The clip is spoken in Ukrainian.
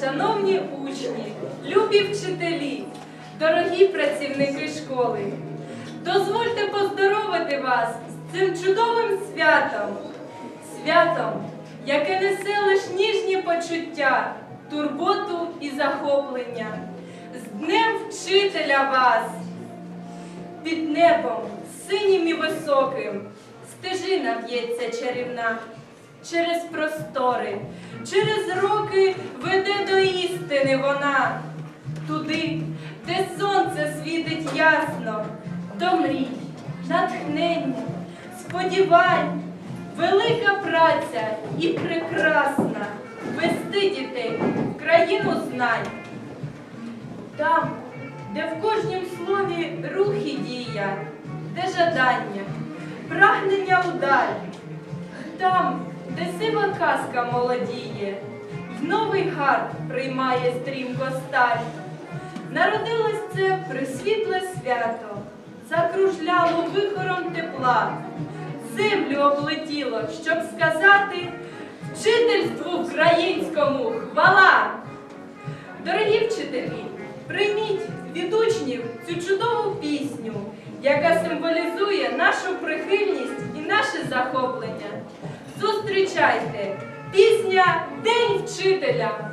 шановні учні, любі вчителі, дорогі працівники школи, дозвольте поздоровити вас з цим чудовим святом, святом, яке несе лиш ніжні почуття, турботу і захоплення. З Днем вчителя вас! Під небом, синім і високим, стежина в'ється чарівна. Через простори, через роки веде до істини вона. Туди, де сонце світить ясно, до мрій, натхнення, сподівань, велика праця і прекрасна вести дітей в країну знань. Там, де в кожнім слові рух і дія, де жадання, прагнення удаль, там, де сива казка молодіє, й новий гард приймає стрімко сталь. Народилось це присвітле свято, закружляло вихором тепла, землю облетіло, щоб сказати вчительству українському хвала! Дорогі вчителі, прийміть від учнів цю чудову пісню, яка символізує нашу прихильність і наше захоплення. Зустрічайте! Пісня День вчителя!